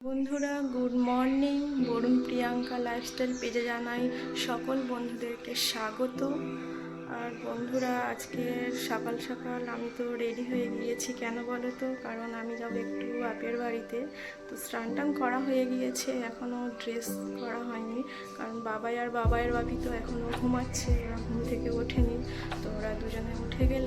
বন্ধুরা, good morning. Barun Priyanka lifestyle পেজে জানাই সকল বন্ধুদেরকে স্বাগত। আর বন্ধুরা আজকে সকাল সকাল আমি তো রেডি হয়ে গিয়েছি, কেন বলো তো? কারণ আমি যাব একটু বাপের বাড়িতে। তো স্নান টান করা হয়ে গিয়েছে এখনও ড্রেস করা হয়নি। কারণ বাবাই আর বাবাইয়ের বাপি তো এখনও ঘুমাচ্ছে ঘুম থেকে ওঠেনি। তো ওরা দুজনে উঠে গেলে।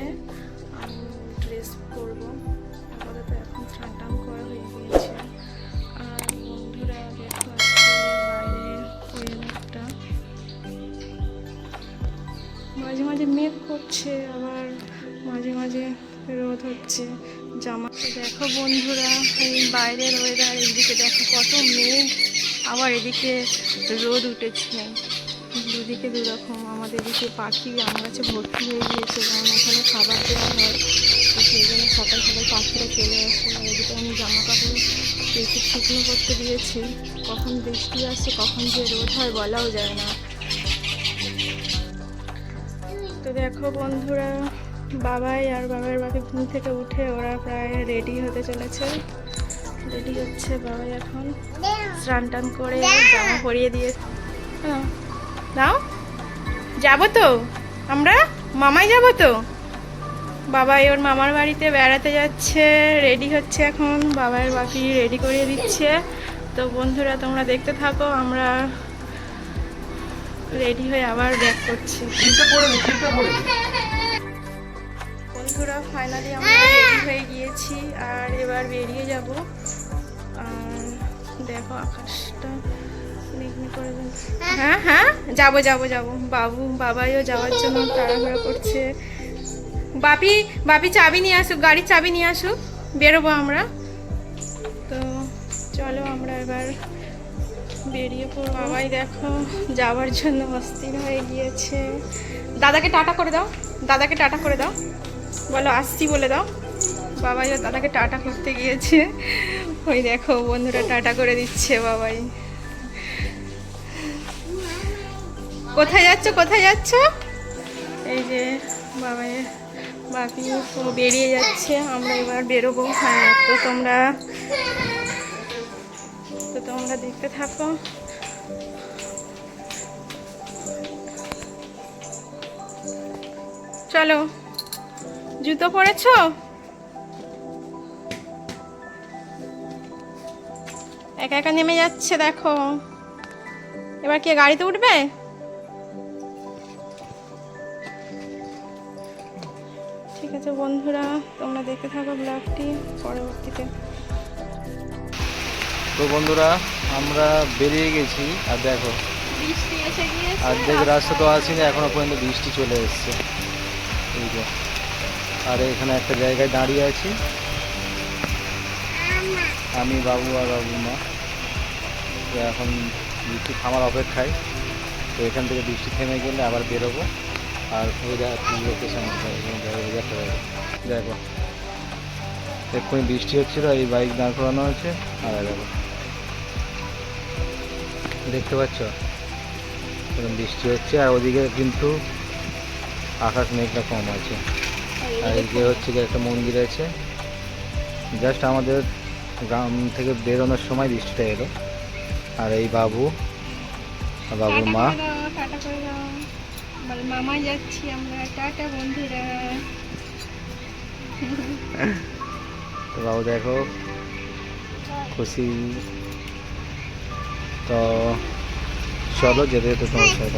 করছে আবার মাঝে মাঝে রোদ হচ্ছে। জামা দেখো বন্ধুরা এই বাইরের ওয়েদার এদিকে দেখো কত মেঘ, আবার এদিকে রোদ উঠেছে। দুদিকে দুরকম, আমাদের এদিকে পাখি, আম গাছে ভর্তি হয়ে গিয়েছে, কারণ ওখানে খাবার দেওয়া হয়। তো সেই জন্য সকাল সকাল পাখিরা চলে আসে, আর এদিকে আমি জামা কাপড় একটু শুকনো করতে দিয়েছি। কখন বৃষ্টি আসছে কখন যে রোদ হয় বলাও যায় না। তো দেখো বন্ধুরা, বাবাই আর বাবার বাকি ঘুম থেকে উঠে ওরা প্রায় রেডি হতে চলেছে। রেডি হচ্ছে বাবাই এখন। স্নান টান করে জামা পরিয়ে দিয়ে হ্যাঁ। দাও। যাব তো। আমরা? মামাই যাব তো? বাবাই ওর মামার বাড়িতে বেড়াতে যাচ্ছে রেডি হচ্ছে এখন। বাবার বাপি রেডি করিয়ে দিচ্ছে। তো বন্ধুরা, তোমরা দেখতে থাকো, আমরা রেডি হয়ে আবার ব্যাক করছি। বন্ধুরা ফাইনালি আমরা রেডি হয়ে গিয়েছি আর এবার বেরিয়ে যাব। আর দেখো আকাশটা। হ্যাঁ হ্যাঁ যাব যাব যাব। বাবু বাবাইও যাওয়ার জন্য তাড়াহুড়ো করছে। বাপি বাপি চাবি নিয়ে আসুক গাড়ির চাবি নিয়ে আসুক। বেরোবো আমরা। তো চলো আমরা এবার বেরিয়ে পড়ো। বাবাই দেখো, যাওয়ার জন্য অস্থির হয়ে গিয়েছে। দাদাকে টাটা করে দাও, দাদাকে টাটা করে দাও। বলো, আসছি বলে দাও। বাবাই দাদাকে টাটা করতে গিয়েছে। ওই দেখো, বন্ধুরা টাটা করে দিচ্ছে বাবাই। কোথায় যাচ্ছ কোথায় যাচ্ছ? এই যে বাবাই, বাপি বেরিয়ে যাচ্ছে। আমরা এবার বেরোবো। হ্যাঁ তো তোমরা তো তোমরা দেখতে থাকো। চলো, জুতো পরেছো? একা একা নেমে যাচ্ছে, দেখো। এবার কে, গাড়িতে উঠবে? ঠিক আছে বন্ধুরা, তোমরা দেখতে থাকো ব্লগটি, পরবর্তীতে। তো বন্ধুরা আমরা বেরিয়ে গেছি আর দেখো গিয়েছে অর্ধেক রাস্তা তো আসেনি এখনও পর্যন্ত বৃষ্টি চলে এসছে। এই যে আর এখানে একটা জায়গায় দাঁড়িয়ে আছি। আমি বাবু আর বাবু মা। তো এখন বৃষ্টি থামার অপেক্ষায় তো এখান থেকে বৃষ্টি থেমে গেলে আবার বেরোবো। আর লোকেশন দেখো এক্ষুনি বৃষ্টি হচ্ছিল এই বাইক দাঁড় করানো হয়েছে আর দেখো। দেখতে পাচ্ছ? এরকম বৃষ্টি হচ্ছে আর ওদিকে কিন্তু আকাশ মেঘটা কম আছে। আর এদিকে হচ্ছে কি একটা মন্দির আছে। জাস্ট আমাদের গ্রাম থেকে বেরোনোর সময় বৃষ্টিটা এলো। আর এই বাবু আর বাবুর মা। মামা যাচ্ছি আমরা টাটা বন্ধুরা। তো বাবু দেখো খুশি। তো চলো যেতে যেতে তোমার সাথে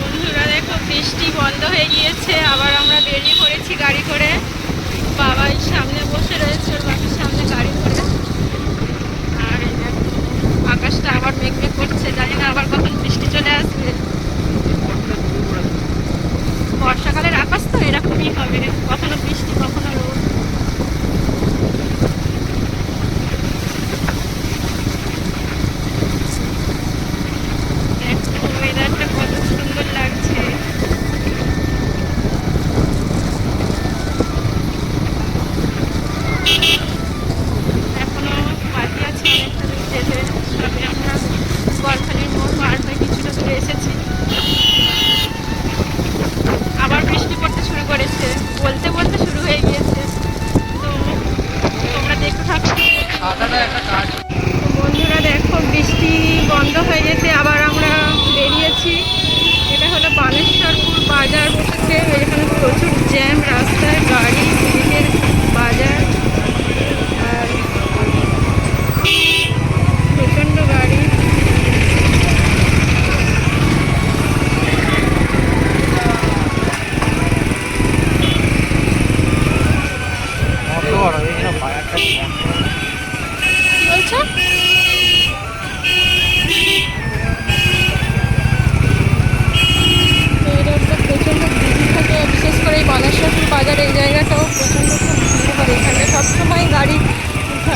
বন্ধুরা দেখো, বৃষ্টি বন্ধ হয়ে গিয়েছে, আবার আমরা বেরিয়ে পড়েছি গাড়ি করে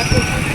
Thank you.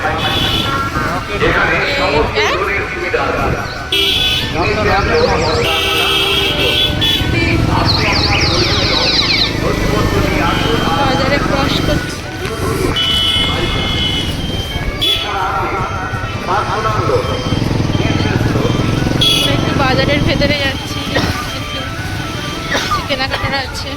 কেনাকাটা আছে।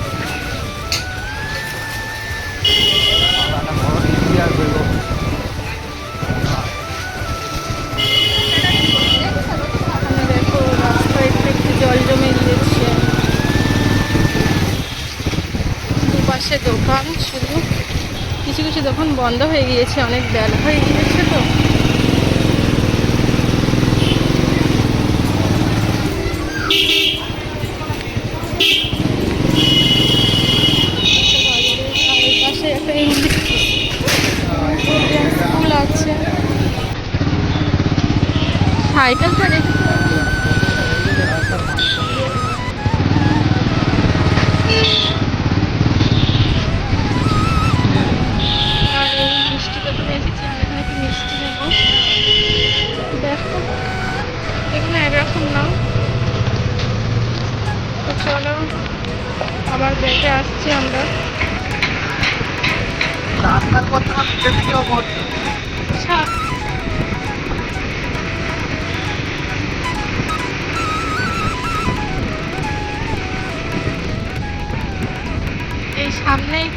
জল জমে গিয়েছে দুপাশে দোকান, শুধু কিছু কিছু দোকান বন্ধ হয়ে গিয়েছে, অনেক বেলা হয়ে গিয়েছে তো।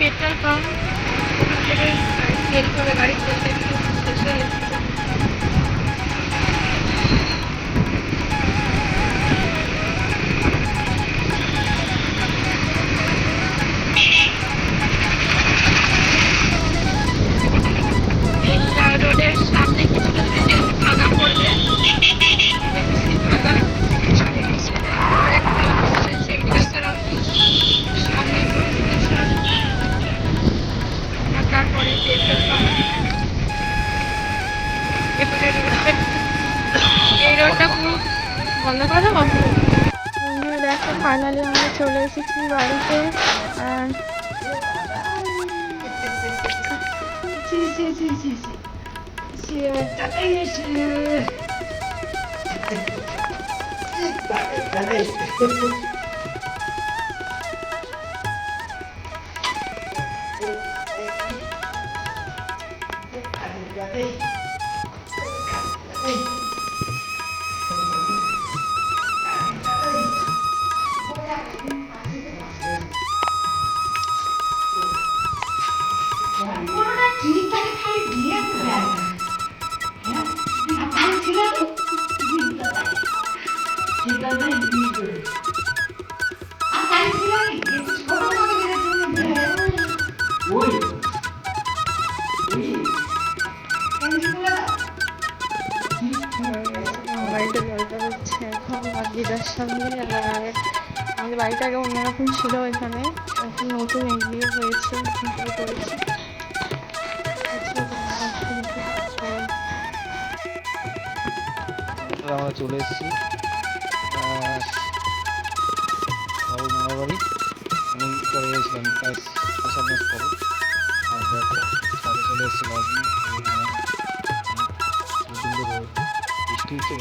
পেট্রোল পাম্প সেল করে গাড়ি চলতে বন্ধ ফাইনালি আমরা চলে এসেছি বাড়িতে। Thank you. বাড়িতে দরকার হচ্ছে এখন বাগিদার সামনে, আর আমাদের বাড়িটা আগে অন্যরকম ছিল এখানে। এখন নতুন এগিয়ে হয়েছে করেছে। আমরা চলে এসেছি। সবারই আমি চলে গেছিলাম প্রায় ছ সাত মাস পরে সাথে চলে এসেছিল বৃষ্টি হচ্ছে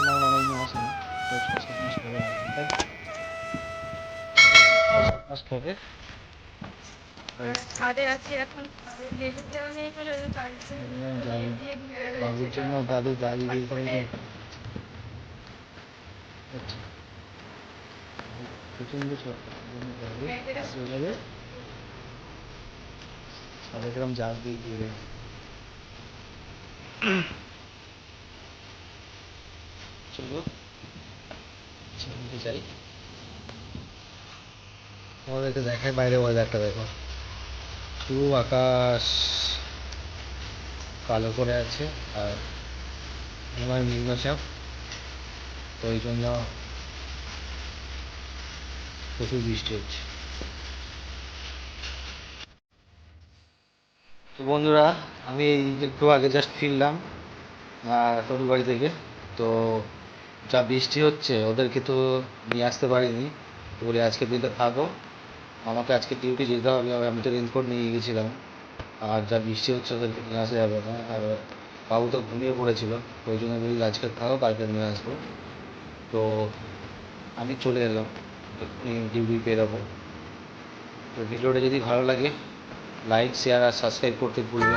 না অনেকদিন আসেনি তো ছ এখন লেবু দেওয়া নেই বলে ওই বাড়িতে যাই- দিয়ে ঘুরে বেড়াচ্ছি। বাবুর জন্য দাদু দাদি দিয়ে করে প্রচণ্ড সাড়ে গ্রাম জাল দিয়ে ঘিরে চলো চলতে চাই তোমাদেরকে দেখায় বাইরে ওয়েদারটা দেখো পুরো আকাশ কালো করে আছে আর আমার নিম্নচাপ তো ওই জন্য প্রচুর বৃষ্টি হচ্ছে। তো বন্ধুরা, আমি এই একটু আগে জাস্ট ফিরলাম তোর বাড়ি থেকে। তো যা বৃষ্টি হচ্ছে, ওদেরকে তো নিয়ে আসতে পারিনি। বলি আজকে দিনটা থাকো আমাকে আজকে ডিউটি যেতে হবে, আমি তো রেনকোট নিয়ে গিয়েছিলাম আর যা বৃষ্টি হচ্ছে ওদেরকে নিয়ে আসা যাবে না। আর বাবু তো ঘুমিয়ে পড়েছিল, ওই জন্য বলি, আজকে থাকো কালকে নিয়ে আসব। তো আমি চলে এলাম ডিউটি বেরোবো তো ভিডিওটা যদি ভালো লাগে লাইক শেয়ার আর সাবস্ক্রাইব করতে ভুলবেন।